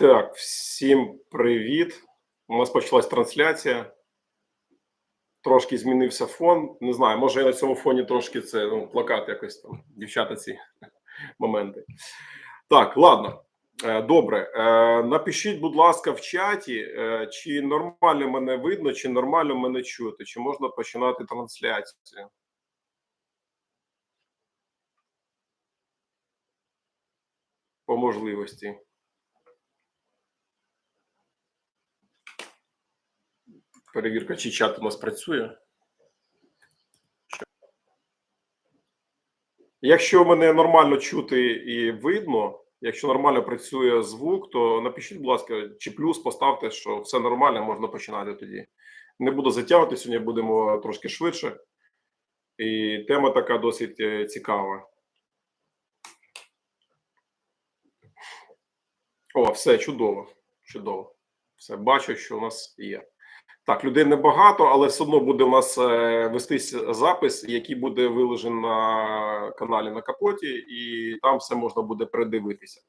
Так, всім привіт. У нас почалась трансляція. Трошки змінився фон. Не знаю, може я на цьому фоні трошки це ну, плакат якось там, дівчата ці моменти. Так, ладно. Е, Добре. Е, Напишіть, будь ласка, в чаті, е, чи нормально мене видно, чи нормально мене чути, чи можна починати трансляцію. По можливості. Перевірка, чи чат у нас працює. Якщо мене нормально чути і видно, якщо нормально працює звук, то напишіть, будь ласка, чи плюс поставте, що все нормально, можна починати тоді. Не буду затягувати сьогодні, будемо трошки швидше. І тема така досить е, цікава. О, все чудово. Чудово. Все бачу, що у нас є. Так, людей небагато, але все одно буде у нас е, вестись запис, який буде виложений на каналі на капоті, і там все можна буде передивитися.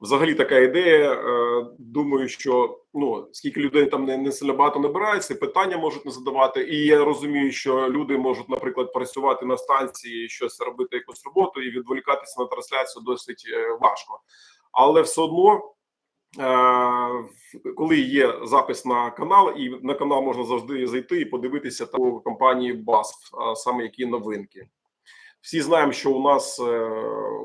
Взагалі, така ідея. е, Думаю, що ну скільки людей там не, не сильно багато набирається, питання можуть не задавати. І я розумію, що люди можуть, наприклад, працювати на станції, щось робити якусь роботу і відволікатися на трансляцію досить е, важко. Але все одно. Е, коли є запис на канал, і на канал можна завжди зайти і подивитися там у компанії BASF, саме які новинки. Всі знаємо, що у нас е,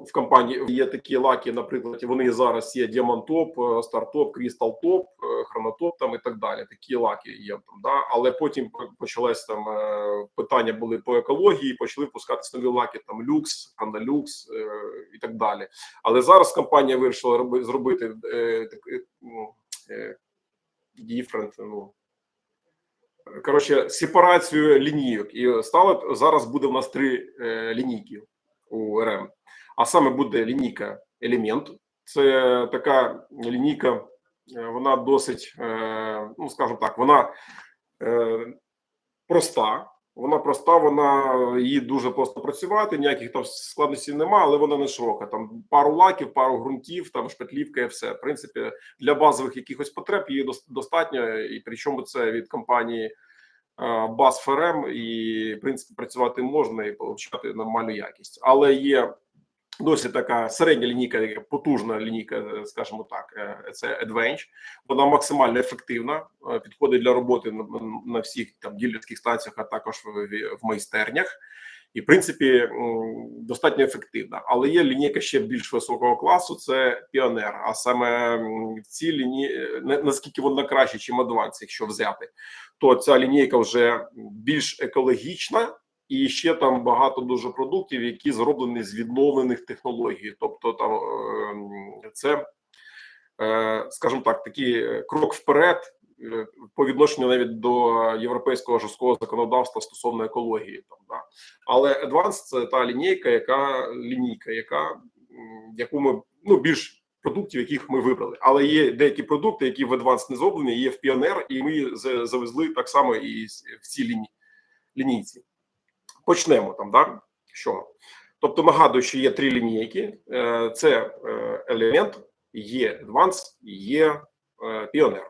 в компанії є такі лаки, наприклад, вони зараз є Діамантоп, Стартоп, Крістал Топ, Хронотоп там і так далі. Такі лаки є там. Да? Але потім почалось там е, питання були по екології, почали пускатися нові лаки, там люкс, Хандалюкс е, і так далі. Але зараз компанія вирішила зробити ну, different, ну, коротше, сепарацію лінійок. І стало зараз буде в нас три е, лінійки у РМ. А саме буде лінійка елемент. Це така лінійка, е, вона досить, е, ну скажімо так, вона е, проста. Вона проста, вона її дуже просто працювати. Ніяких там складностей немає, але вона не широка. Там пару лаків, пару ґрунтів, там шпатлівка і все. В принципі, для базових якихось потреб її дос- достатньо, і причому це від компанії баз ФРМ, і в принципі працювати можна і отримати нормальну якість. Але є досить така середня лінійка, потужна лінійка, е, скажімо так, е, це Advantage. Вона максимально ефективна, е, підходить для роботи на, всіх там ділерських станціях, а також в, майстернях. І в принципі достатньо ефективна, але є лінійка ще більш високого класу. Це Піонер. А саме в цій лінії наскільки вона краще, ніж Advance, якщо взяти, то ця лінійка вже більш екологічна, і ще там багато дуже продуктів, які зроблені з відновлених технологій. Тобто, там е, це, е, скажімо так, такий крок вперед е, по відношенню навіть до європейського жорсткого законодавства стосовно екології. Там да. Але Advanced – це та лінійка, яка лінійка, яка яку ми ну більш продуктів, яких ми вибрали. Але є деякі продукти, які в Advanced не зроблені, є в Pioneer, і ми завезли так само і в цій лінії лінійці. Почнемо там, да? Що? Тобто нагадую, що є три лінійки: Е, це елемент, є Advanced, є Pioneer.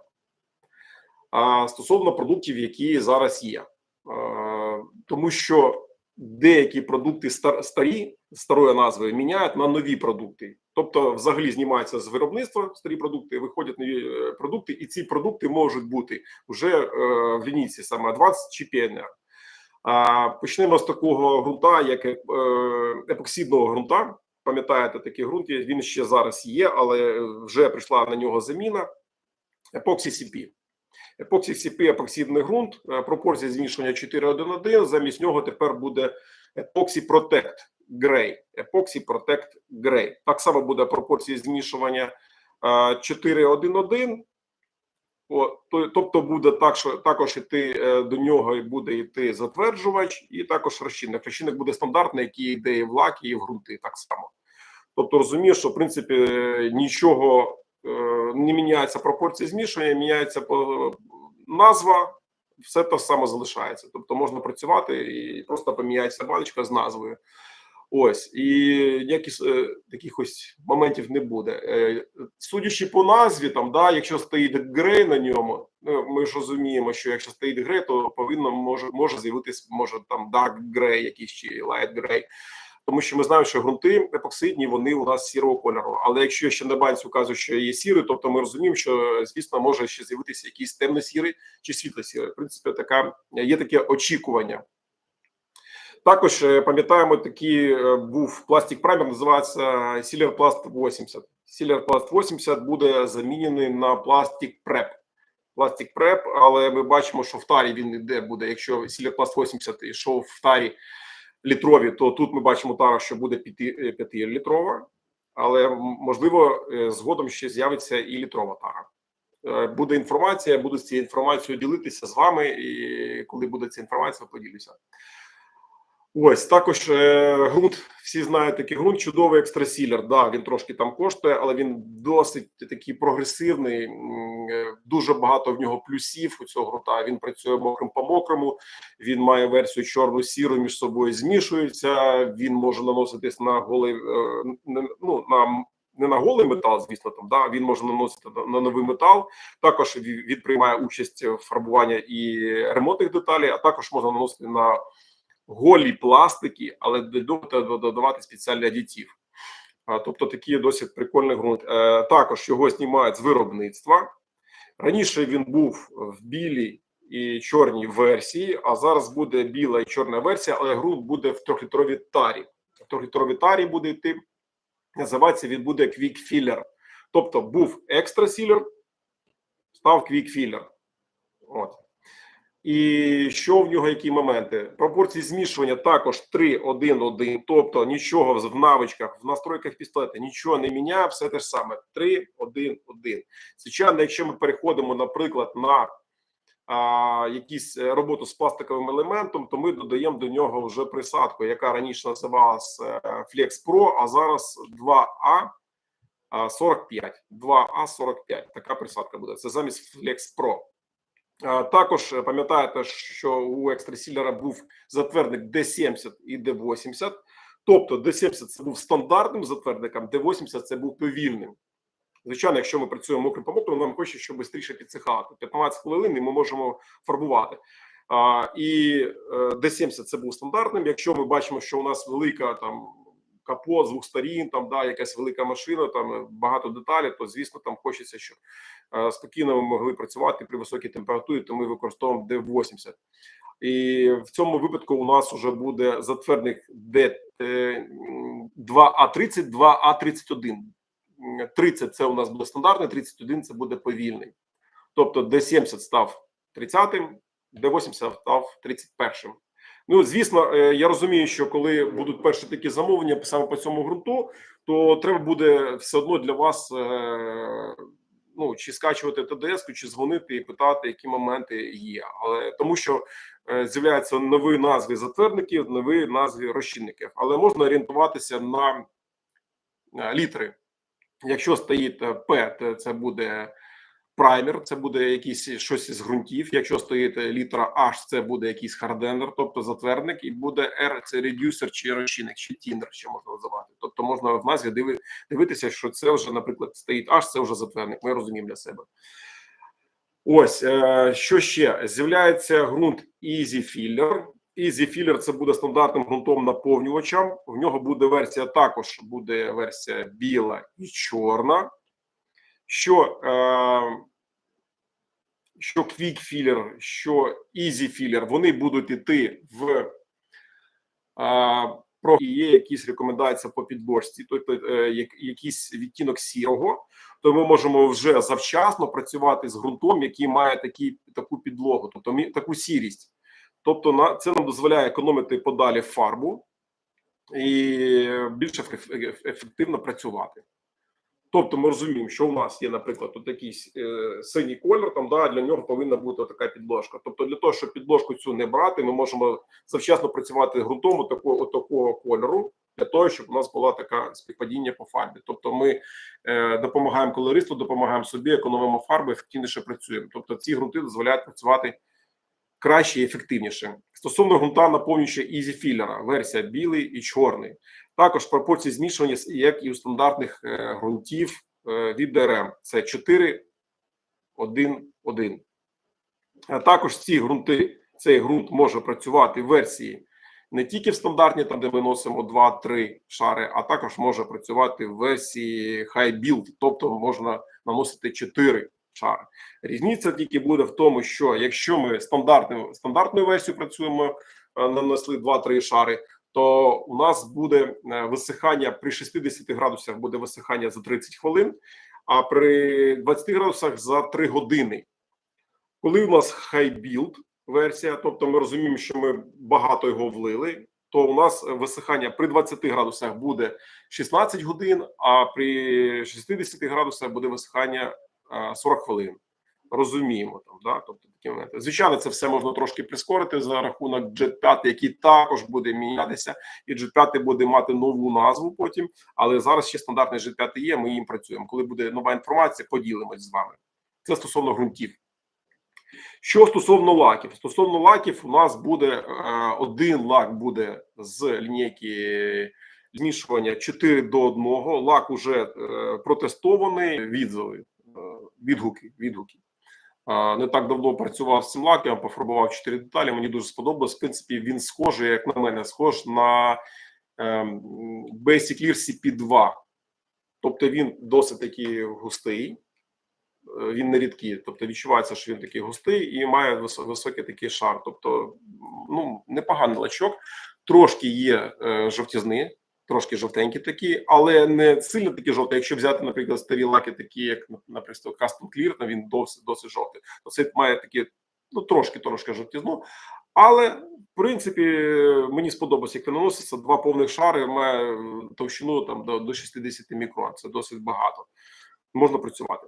А стосовно продуктів, які зараз є, Е, тому що деякі продукти стар- старі, старої назви міняють на нові продукти. Тобто, взагалі знімаються з виробництва старі продукти, виходять нові е, продукти, і ці продукти можуть бути вже в лінійці саме Advanced чи Pioneer. А, Почнемо з такого ґрунта, як е, епоксидного ґрунта. Пам'ятаєте, такий ґрунт він ще зараз є, але вже прийшла на нього заміна. Епоксі CP. Епоксі CP – епоксидний ґрунт, е, пропорція змішування 4,1,1, замість нього тепер буде Епоксі Protect Grey. Епоксі Protect Grey. Так само буде пропорція змішування е, 4,1,1, о, то, тобто буде так, що також іти е, до нього і буде йти затверджувач, і також розчинник. Розчинник буде стандартний, який йде і в лаки, і в ґрунти так само. Тобто розумієш, що в принципі е, нічого е, не міняється пропорція змішування, міняється назва, все те саме залишається. Тобто можна працювати і просто поміняється баночка з назвою. Ось і ніяких е, таких ось моментів не буде. Е, судячи по назві, там да, якщо стоїть грей на ньому, ну ми ж розуміємо, що якщо стоїть грей, то повинно може може з'явитись може там dark грей, якийсь чи light грей. Тому що ми знаємо, що ґрунти епоксидні вони у нас сірого кольору. Але якщо ще на банці вказує, що є сірий, тобто ми розуміємо, що звісно може ще з'явитися якийсь темно-сірий чи світло-сірий. В принципі, така є таке очікування. Також е, пам'ятаємо, такий е, був пластик праймер, називається Sealer Plast 80. Sealer Plast 80 буде замінений на пластик преп. Пластик преп, але ми бачимо, що в тарі він іде буде. Якщо Sealer Plast 80 йшов в тарі літрові, то тут ми бачимо тара, що буде 5 літрова, але можливо е, згодом ще з'явиться і літрова тара. Буде інформація, буду з цією інформацією ділитися з вами, і коли буде ця інформація, поділюся. Ось також е, ґрунт. Всі знають такий ґрунт, чудовий екстрасілер. Да, він трошки там коштує, але він досить такий прогресивний. Е, дуже багато в нього плюсів у цього ґрунта. Він працює мокрим по мокрому. Він має версію чорну сіру між собою змішується. Він може наноситись на голий е, ну на. Не на голий метал, звісно, там да він може наносити на новий метал. Також він приймає участь в фарбуванні і ремонтних деталей, а також можна наносити на голі пластики, але додавати спеціальний адітив. Тобто такий досить прикольний ґрунт. Е, також його знімають з виробництва. Раніше він був в білій і чорній версії, а зараз буде біла і чорна версія, але ґрунт буде в трьохлітровій тарі. В трьохлітровій тарі буде йти. Називається він буде Filler. Тобто був екстра сілер, став Filler. От. І що в нього які моменти? Пропорції змішування також 3-1-1, тобто нічого в навичках, в настройках пістолета нічого не міняє, все те ж саме 3-1-1. Звичайно, якщо ми переходимо, наприклад, на а, якісь е, роботу з пластиковим елементом, то ми додаємо до нього вже присадку, яка раніше називалась е, Flex Pro, а зараз 2А. 45, 2А45. Така присадка буде. Це замість Flex Pro. Також е, пам'ятаєте, що у екстрасілера був затвердник D70 і D80. Тобто D70 це був стандартним затвердником, D80 це був повільним. Звичайно, якщо ми працюємо мокрим по мокрому, нам хоче, щоб швидше підсихати. 15 хвилин і ми можемо фарбувати. А, І D70 це був стандартним. Якщо ми бачимо, що у нас велика там капот з двох сторін, там да якась велика машина, там е, багато деталей, то звісно, там хочеться, щоб е, спокійно ми могли працювати при високій температурі, то ми використовуємо D80. І в цьому випадку у нас вже буде затвердник D2A30, 2A31. 30 це у нас буде стандартний, 31 це буде повільний. Тобто D70 став 30-м, D80 став 31-м. Ну звісно, е, я розумію, що коли будуть перші такі замовлення саме по цьому ґрунту, то треба буде все одно для вас е, ну чи скачувати ТДС, чи дзвонити і питати, які моменти є, але тому що е, з'являються нові назви затвердників, нові назви розчинників, але можна орієнтуватися на літери. Якщо стоїть П, то це буде праймер, це буде якийсь щось з ґрунтів. Якщо стоїть літера H, це буде якийсь харденер, тобто затвердник, і буде R, це редюсер чи розчинник, чи тінер, що можна називати. Тобто можна в назві диви, дивитися, що це вже, наприклад, стоїть H, це вже затвердник. Ми розуміємо для себе. Ось е, що ще з'являється ґрунт Easy Filler. Easy Filler – це буде стандартним ґрунтом наповнювачем. В нього буде версія також буде версія біла і чорна. Що е, що Filler, що Filler, вони будуть йти в про є якісь рекомендації по підборці, тобто е, якийсь відтінок сірого, то ми можемо вже завчасно працювати з ґрунтом, який має такі, таку підлогу, тобто таку сірість. Тобто, на це нам дозволяє економити подалі фарбу і більш ефективно працювати. Тобто ми розуміємо, що у нас є, наприклад, тут якийсь е, синій кольор, там да для нього повинна бути така підложка. Тобто, для того, щоб підложку цю не брати, ми можемо завчасно працювати ґрунтом такого такого кольору, для того, щоб у нас була така співпадіння по фарбі. Тобто, ми е, допомагаємо колористу, допомагаємо собі, економимо фарби, ефективніше працюємо. Тобто, ці ґрунти дозволяють працювати краще і ефективніше. Стосовно ґрунта наповнюючи Easy Filler, версія білий і чорний. Також пропорції змішування, як і у стандартних е, ґрунтів е, від ДРМ. Це 4, 1, 1. Також ці ґрунти, цей ґрунт може працювати в версії не тільки в стандартній, там де ми носимо 2-3 шари, а також може працювати в версії High Build, тобто можна наносити 4 шари. Різниця тільки буде в тому, що якщо ми стандартною стандартною версією працюємо, е, нанесли 2-3 шари, то у нас буде е, висихання при 60 градусах буде висихання за 30 хвилин, а при 20 градусах за 3 години. Коли у нас build версія, тобто ми розуміємо, що ми багато його влили, то у нас висихання при 20 градусах буде 16 годин, а при 60 градусах буде висихання е, 40 хвилин. Розуміємо там, да? тобто такі моменти. Звичайно, це все можна трошки прискорити за рахунок Jet 5, який також буде мінятися, і Jet 5 буде мати нову назву потім. Але зараз ще стандартний Jet 5 є. Ми їм працюємо. Коли буде нова інформація, поділимось з вами. Це стосовно ґрунтів. Що стосовно лаків, стосовно лаків, у нас буде е, один лак буде з лінійки змішування 4 до 1. Лак уже е, протестований. Відзови, е, відгуки, відгуки. Не так давно працював з цим лаком, пофарбував 4 деталі. Мені дуже сподобалось. В принципі, він схожий, як на мене, схож на ем, Basic Clear CP2. Тобто він досить такий густий е, він не рідкий, тобто відчувається, що він такий густий і має високий такий шар. Тобто, ну непоганий лачок, трошки є е, жовтізни, трошки жовтенькі такі, але не сильно такі жовті. Якщо взяти, наприклад, старі лаки, такі як наприклад, Custom Clear, він досить досить жовтий. То це має такі, ну трошки трошки жовтізну. Але в принципі мені сподобалось, як він наноситься. Два повних шари має товщину там до, до 60 мікрон. Це досить багато. Можна працювати.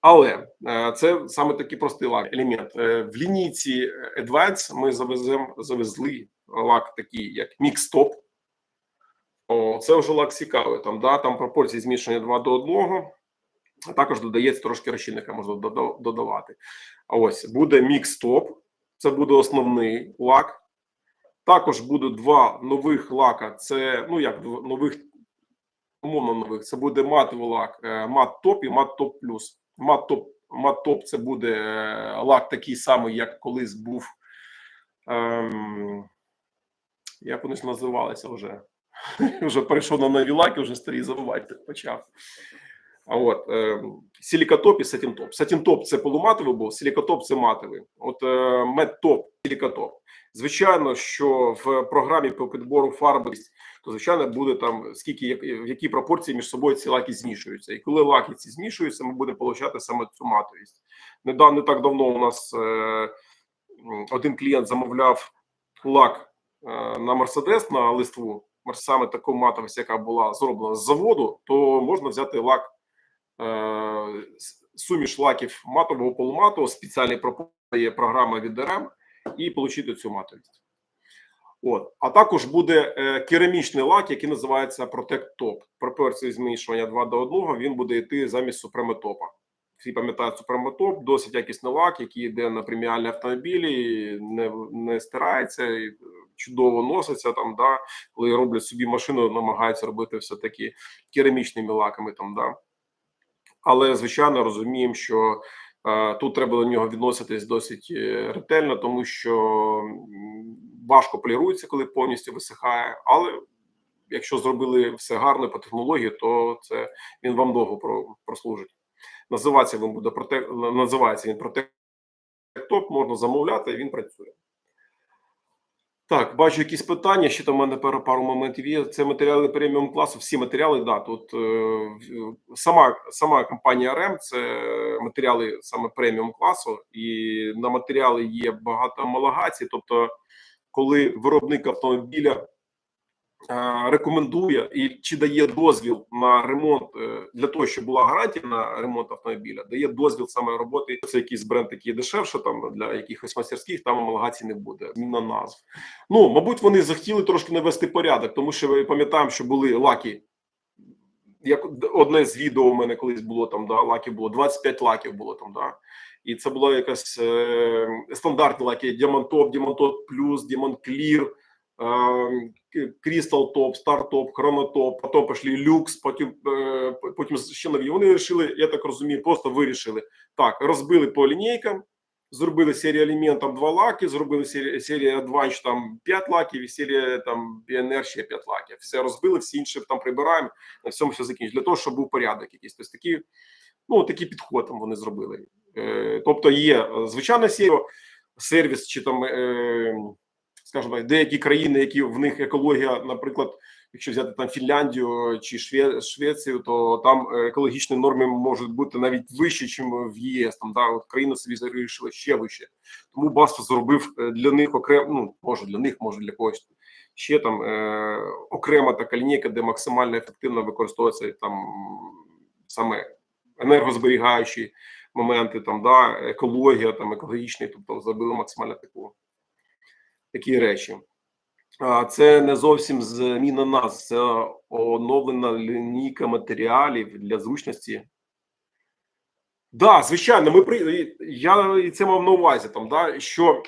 Але е, це саме такий простий лак елемент. Е, В лінійці Advance ми завезем, завезли лак такий, як Mix-Top. О, це вже лак цікавий. Там, да, там пропорції змішання 2 до 1, а також додається трошки розчинника, можна додавати. А ось буде Mix-Top, це буде основний лак. Також буде два нових лака. Це ну як нових, умовно нових. Це буде матовий лак, е, мат топ і мат топ плюс. Мат топ, мат топ це буде е, лак такий самий, як колись був. Ем, як вони ж називалися вже? вже перейшов на нові лаки, вже старі забувати почав. А от е, силікатоп і сатінтоп. Сатінтоп це полуматовий був, силікатоп це матовий. От е, медтоп, силікатоп. Звичайно, що в програмі по підбору фарби, то звичайно буде там скільки як- в якій пропорції між собою ці лаки змішуються. І коли лаки ці змішуються, ми будемо отримати саме цю матовість. Не, да- не так давно у нас е, один клієнт замовляв лак е, на Мерседес на листву, саме таку матовість, яка була зроблена з заводу, то можна взяти лак е, суміш лаків матового полуматового, спеціальний пропонує програма від ДРМ і отримати цю матовість. От, а також буде е, керамічний лак, який називається Protect Top. Пропорції змішування 2 до 1, він буде йти замість супреметопа. Всі пам'ятають супреметоп, досить якісний лак, який йде на преміальні автомобілі, не, не стирається, і чудово носиться там, да, коли роблять собі машину, намагаються робити все-таки керамічними лаками там, да. Але звичайно розуміємо, що е, тут треба до нього відноситись досить е, ретельно, тому що важко полірується, коли повністю висихає. Але якщо зробили все гарно по технології, то це він вам довго про- прослужить. Називається він буде проте називається він Top, можна замовляти, і він працює. Так, бачу якісь питання. Ще там у мене пару, пару моментів є. Це матеріали преміум класу. Всі матеріали, да. Тут е, сама сама компанія РЕМ це матеріали саме преміум класу, і на матеріали є багато амалогацій. Тобто, коли виробник автомобіля рекомендує і чи дає дозвіл на ремонт е, для того, щоб була гарантія на ремонт автомобіля, дає дозвіл саме роботи. Це якийсь бренд такий дешевше, там для якихось мастерських, там амалгацій не буде. Зміна назв. Ну мабуть, вони захотіли трошки навести порядок, тому що ми пам'ятаємо, що були лаки. Як одне з відео у мене колись було там, да, лаків було 25 лаків було там, да. і це була якась е, стандартні лаки Діамантоп, Діамантоп Плюс, Діамант Клір, Топ, Стар Топ, Хронотоп, потім пішли Люкс, потім е, потім ще нові. Вони вирішили, я так розумію, просто вирішили так, розбили по лінійкам, зробили серію елемент там 2 лаки, зробили серію, Advantage там 5 лаків і серія там PNR ще 5 лаків. Все розбили, всі інші там прибираємо, на всьому все закінчить. Для того, щоб був порядок якийсь. Тобто такі, ну, такий підход там вони зробили. Е, тобто є е, звичайна серія, сервіс чи там, скажімо, деякі країни, які в них екологія, наприклад, якщо взяти там Фінляндію чи Шве- Швецію, то там екологічні норми можуть бути навіть вищі, ніж в ЄС. Там да, от країни собі вирішили ще вище. Тому Басф зробив е, для них окремо, ну може для них, може для когось ще там е, окрема така лінійка, де максимально ефективно використовується там саме енергозберігаючі моменти, там да, екологія, там екологічний, тобто зробили максимально таку такі речі. Це не зовсім зміна нас, це оновлена лінійка матеріалів для зручності. Да, звичайно, ми при я і це мав на увазі там, да, що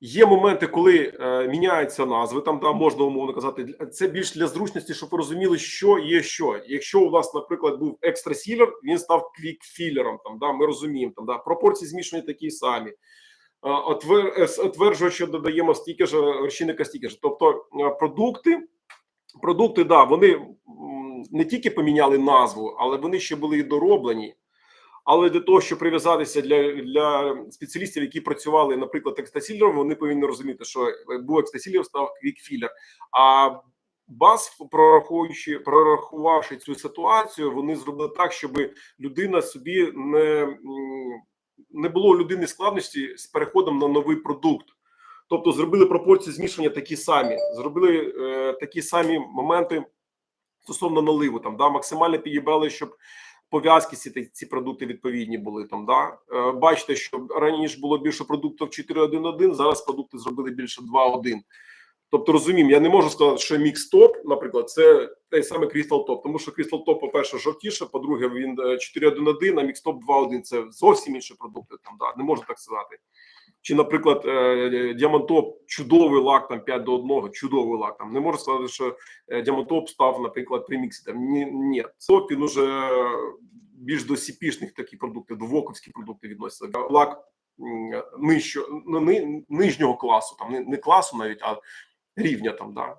є моменти, коли е, міняються назви, там да, можна умовно казати, це більш для зручності, щоб ви розуміли, що є що. Якщо у вас, наприклад, був екстрасілер, він став квікфілером. Там да, ми розуміємо, там да, пропорції змішування такі самі. Е, отвер- е, с- що додаємо стільки ж розчинника, стільки ж. Тобто е, продукти, продукти, да, вони не тільки поміняли назву, але вони ще були і дороблені. Але для того, щоб прив'язатися для, для спеціалістів, які працювали, наприклад, екстасілером, вони повинні розуміти, що був екстасілер, став квікфілер. А БАС, прораховуючи, прорахувавши цю ситуацію, вони зробили так, щоб людина собі не, не було у людини складності з переходом на новий продукт. Тобто зробили пропорції змішування такі самі, зробили е, такі самі моменти стосовно наливу. Там да максимально підібрали, щоб пов'язки ці, ці продукти відповідні були там. Да е, бачите, що раніше було більше продуктів 4.1.1, зараз продукти зробили більше 2.1. Тобто розуміємо, я не можу сказати, що мікс-топ, наприклад, це той самий Crystal Top, тому що Crystal Top, по-перше, жовтіше, по-друге, він е, 4.1.1, а мікс-топ 2.1 – це зовсім інші продукти. Там да не можу так сказати. Чи, наприклад, е, Діамантоп чудовий лак, там 5 до 1, чудовий лак. Там не можу сказати, що е, Діамантоп став, наприклад, при міксі. Там ні, ні. Топ він уже більш до сіпішних такі продукти, до воковські продукти відносяться. Лак нижчо, ну, ни- нижнього класу, там не, не класу навіть, а рівня там, да.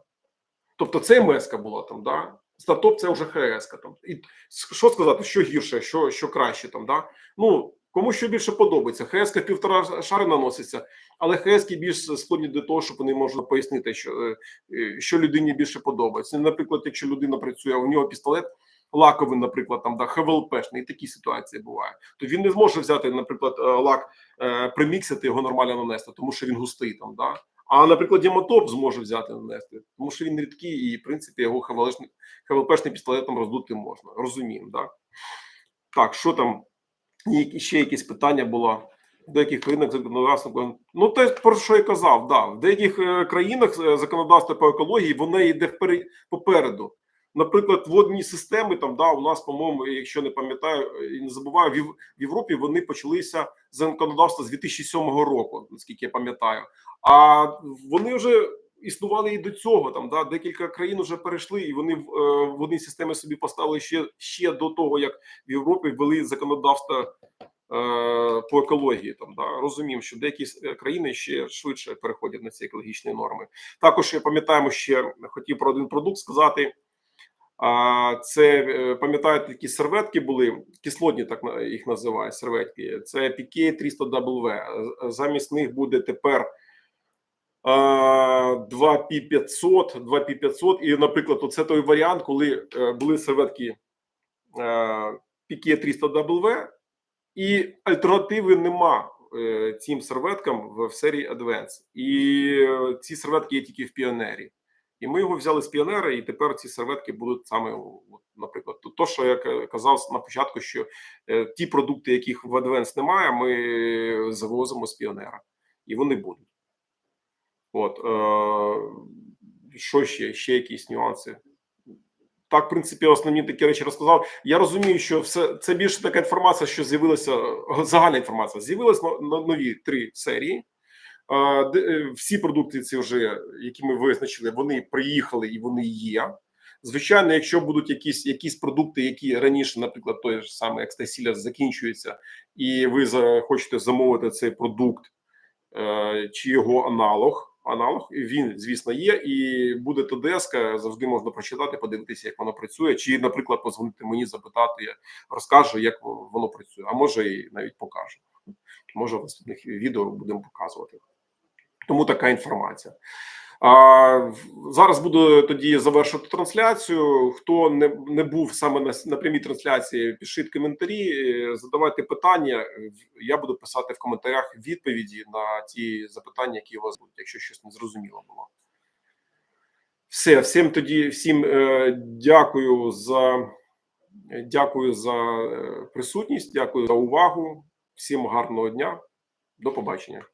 Тобто це МСК була там, да. Стартоп це вже ХС. Там. І що сказати, що гірше, що, що краще там, да? Ну, кому що більше подобається. ХС півтора шари наноситься, але ХС більш склонні до того, щоб вони можна пояснити, що, е, е, що людині більше подобається. Наприклад, якщо людина працює, у нього пістолет лаковий, наприклад, там да, ХВЛПшний, і такі ситуації бувають, то він не зможе взяти, наприклад, е, лак, приміксити його нормально нанести, тому що він густий там, да. А, наприклад, Діаматоп зможе взяти нанести, тому що він рідкий, і в принципі його ХВЛПшним пістолетом роздути можна. Розуміємо, так? Так, що там? Ще якісь питання було? В деяких країнах законодавство ну те про що я казав, да в деяких е, країнах е, законодавство по екології воно йде попереду. Наприклад, водні системи там да у нас, по-моєму, якщо не пам'ятаю і не забуваю, в Європі вони почалися законодавства з 2007 року, наскільки я пам'ятаю. А вони вже існували і до цього. Там да декілька країн вже перейшли, і вони е, водні системи собі поставили ще ще до того, як в Європі ввели законодавство е, по екології. Там да розуміємо, що деякі е, країни ще швидше переходять на ці екологічні норми. Також я пам'ятаємо ще хотів про один продукт сказати. А це е, пам'ятаєте, такі серветки були кислотні, так їх називають серветки. Це PK 300W. Замість них буде тепер 2P500, 2P500. І, наприклад, оце той варіант, коли е, були серветки PK 300W, і альтернативи нема е, цим серветкам в серії Advance. І е, ці серветки є тільки в піонері. І ми його взяли з піонера, і тепер ці серветки будуть саме, наприклад, то- що я казав на початку, що е, ті продукти, яких в Advance немає, ми завозимо з піонера, і вони будуть. От е, що ще? Ще якісь нюанси? так, в принципі, основні такі речі розказав. Я розумію, що все це більше така інформація, що з'явилася е, загальна інформація. Но- нові три серії. Е, Всі продукти, ці вже які ми визначили, вони приїхали і вони є. Звичайно, якщо будуть якісь якісь продукти, які раніше, наприклад, той ж самий екстасіля закінчується, і ви захочете замовити цей продукт е, чи його аналог. Аналог він, звісно, є, і буде ТДС, завжди можна прочитати, подивитися, як воно працює, чи, наприклад, позвонити мені, запитати, розкажу, як воно працює, а може і навіть покажу. Може, в наступних відео будемо показувати. Тому така інформація. А, зараз буду тоді завершувати трансляцію. Хто не, не був саме на, на прямій трансляції, пишіть коментарі, задавайте питання. Я буду писати в коментарях відповіді на ті запитання, які у вас будуть, якщо щось не зрозуміло було. Все, всім тоді, всім е, дякую за дякую за е, присутність, дякую за увагу. Всім гарного дня. До побачення.